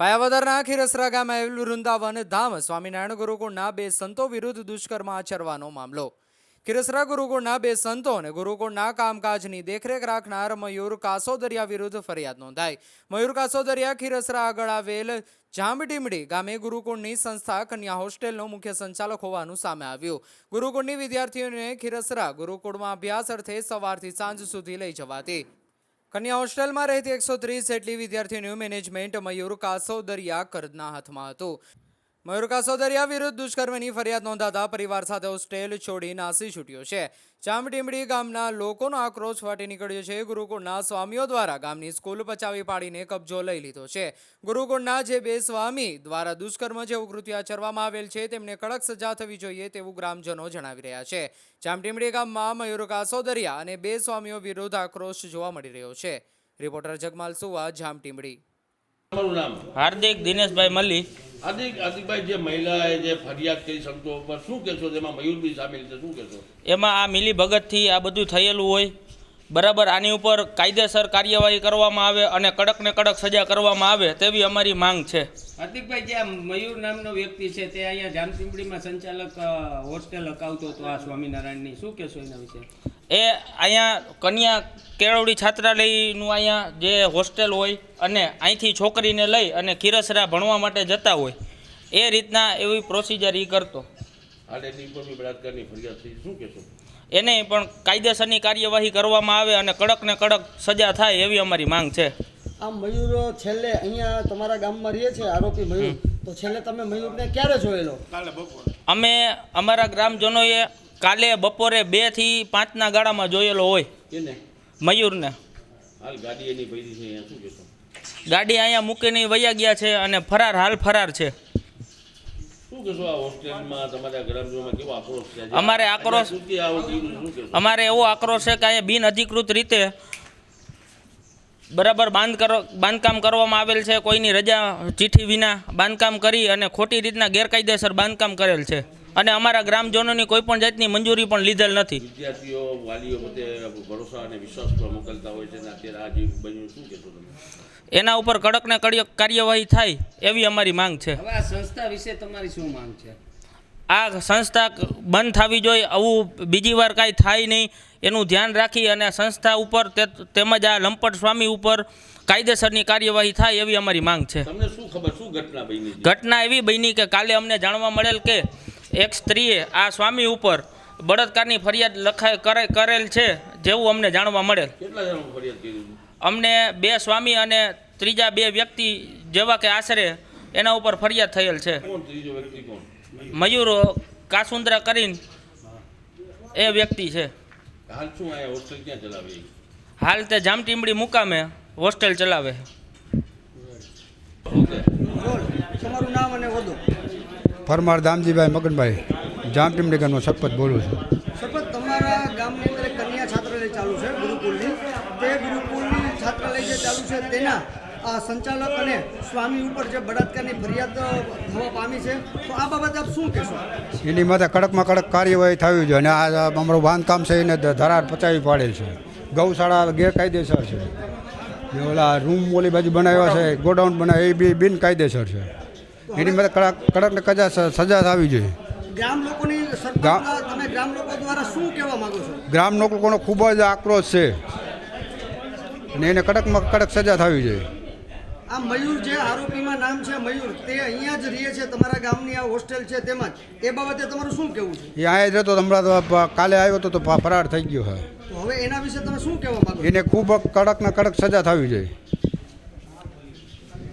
પાયાવદરના ખીરસરા ગામે આવેલ વૃંદાવન ધામ સ્વામિનારાયણ ગુરુકુળના બે સંતો વિરુદ્ધ દુષ્કર્મ આચરવાનો મામલો. ખીરસરા ગુરુકુળના બે સંતો અને ગુરુકુળના કામકાજની દેખરેખ રાખનાર મયુર કાસોદરિયા વિરુદ્ધ ફરિયાદ નોંધાઈ. મયુર કાસોદરિયા ખીરસરા આગળ આવેલ જામડીમડી ગામે ગુરુકુળની સંસ્થા કન્યા હોસ્ટેલનો મુખ્ય સંચાલક હોવાનું સામે આવ્યું. ગુરુકુળની વિદ્યાર્થીઓને ખીરસરા ગુરુકુળમાં અભ્યાસ અર્થે સવારથી સાંજ સુધી લઈ જવાતી. કન્યા હોસ્ટેલમાં રહેતી એકસો ત્રીસ જેટલી વિદ્યાર્થીઓનું મેનેજમેન્ટ મયુર કાસોદરિયા કરદના હાથમાં હતું. મયુર સોદરિયા વિરુદ્ધ દુષ્કર્મની ફરિયાદ નોંધાતા પરિવાર સાથે હોસ્ટેલ છોડી નાસી છૂટ્યો છે. ચામડીમડી ગામના લોકોનો આક્રોશ ફાટી નીકળ્યો છે. ગુરુકુળના સ્વામીઓ દ્વારા ગામની સ્કૂલ પચાવી પાડીને કબજો લઈ લીધો છે. ગુરુકુળના જે બે સ્વામી દ્વારા દુષ્કર્મ જેવું કૃત્ય આચરવામાં આવેલ છે તેમને કડક સજા થવી જોઈએ તેવું ગ્રામજનો જણાવી રહ્યા છે. ચામડીમડી ગામમાં મયુરકા સોદરિયા અને બે સ્વામીઓ વિરુદ્ધ આક્રોશ જોવા મળી રહ્યો છે. રિપોર્ટર જગમાલ સુવા જામટીમડી હાર્દિક દિનેશભાઈ મલ્લી હાર્દિક હાર્દિકભાઈ જે મહિલાએ જે ફરિયાદ કરી સંતો ઉપર શું કહેશો? તેમાં મયુર બી સામેલ છે, શું કહેશો? એમાં આ મિલી ભગતથી આ બધું થયેલું હોય બરાબર આની ઉપર કાયદેસર કાર્યવાહી કરવામાં આવે અને કડક ને કડક સજા કરવામાં આવે તેવી અમારી માંગ છે. હાર્દિકભાઈ જે મયુર નામનો વ્યક્તિ છે તે અહીંયા જામસિંપડીમાં સંચાલક હોસ્ટેલ અકાવતો હતો આ સ્વામિનારાયણની. શું કહેશો એના વિશે? એ અહીંયા કન્યા કેળવડી છાત્રાલયનું અહીંયા જે હોસ્ટેલ હોય અને અહીંથી છોકરીને લઈ અને ખીરસરા ભણવા માટે જતા હોય એ રીતના એવી પ્રોસિજર એ કરતો. આ લેડી ઉપર બી બળાત્કારની ફરિયાદ થઈ. શું કહેશો? એને પણ કાયદેસરની કાર્યવાહી કરવામાં આવે અને કડક ને કડક સજા થાય એવી અમારી માંગ છે. આ મયુર છેલ્લે અહીંયા તમારા ગામમાં રહે છે આરોપી મયુર? તો છેલ્લે તમે મયુરને ક્યારે જોયેલો? અમે અમારા ગ્રામજનોએ કાલે બપોરે બેથી પાંચના ગાળામાં જોયેલો હોય. એને? મયુરને. હાલ ગાડી એની છે અહીંયા શું ગાડી અહીંયા મૂકીને વયા ગયા છે અને ફરાર હાલ ફરાર છે. અમારે આક્રોશ- અમારે એવો આક્રોશ છે કે અહીંયા બિન અધિકૃત રીતે બરાબર બાંધ કરો બાંધકામ કરવામાં આવેલ છે. કોઈની રજા ચીઠી વિના બાંધકામ કરી અને ખોટી રીતના ગેરકાયદેસર બાંધકામ કરેલ છે. અને અમારા ગ્રામજનોની કોઈ પણ જાતની મંજૂરી પણ લીધેલ નથી. વિદ્યાર્થીઓ વાલીઓ પોતે ભરોસા અને વિશ્વાસ પર મોકલતા હોય છે અત્યારે આ બન્યું શું કહેશો તમે? એના ઉપર કડક ને કડક કાર્યવાહી થાય એવી અમારી માંગ છે. હવે આ સંસ્થા વિશે તમારી શું માંગ છે? આ સંસ્થા બંધ થવી જોઈએ આવું બીજી વાર કાંઈ થાય નહીં એનું ધ્યાન રાખી અને સંસ્થા ઉપર તેમજ આ લંપટ સ્વામી ઉપર કાયદેસરની કાર્યવાહી થાય એવી અમારી માંગ છે. તમને શું ખબર શું ઘટના બની ઘટના એવી બની કે કાલે અમને જાણવા મળેલ કે એક સ્ત્રીએ આ સ્વામી ઉપર બળાત્કારની ફરિયાદ લખાય કરે કરેલ છે જેવું અમને જાણવા મળેલ? અમને બે સ્વામી અને ત્રીજા બે વ્યક્તિ જેવા કે આશરે એના ઉપર ફરિયાદ થયેલ છે. મયુર કાસુંદ્રા કરીને એ વ્યક્તિ છે? હાલ તે જામટીમડી મુકામે હોસ્ટેલ ચલાવે ઓકે બોલ તમારું નામ અને હોદ્દો પરમાર દામજીભાઈ મગનભાઈ જામટીમડીગરનો શપથ બોલું છું. શપથ તમારા ગામની અંદર કન્યા છાત્રાલય ચાલુ છે ગુરુકુળની. તે ગુરુકુળની છાત્રાલય જે ચાલુ છે તેના સંચાલક અને સ્વામી ઉપર જે બળાત્કારની ફરિયાદ થવા પામી છે. તો આ બાબતે આપ શું કહેશો? એની માથે કડકમાં કડક કાર્યવાહી થવી જોઈએ અને આ અમારું બાંધકામ છે એને ધરાર પચાવી પાડેલ છે. ગૌશાળા ગેરકાયદેસર છે. ઓલા રૂમ ઓલી બાજુ બનાવ્યા છે ગોડાઉન બનાવ્યા એ બી બિનકાયદેસર છે. એની માટે કડક કડક કજા સજા થવી જોઈએ. ગ્રામ લોકોની તમે ગ્રામ લોકો દ્વારા શું કહેવા માંગો છો? ગ્રામ લોકોનો ખૂબ જ આક્રોશ છે. અને એને કડકમાં કડક સજા થવી જોઈએ. આ મયુર જે આરોપીમાં નામ છે મયુર તે અહીંયા જ રહે છે તમારા ગામની આ હોસ્ટેલ છે તેમજ એ બાબતે તમારું શું કહેવું છે? એ અહીંયા જ રહેતો હમણાં તો કાલે આવ્યો હતો તો ફરાર થઈ ગયો છે હવે એના વિશે તમે શું કહેવા માંગો એને ખૂબ કડક ને કડક સજા થવી જોઈએ.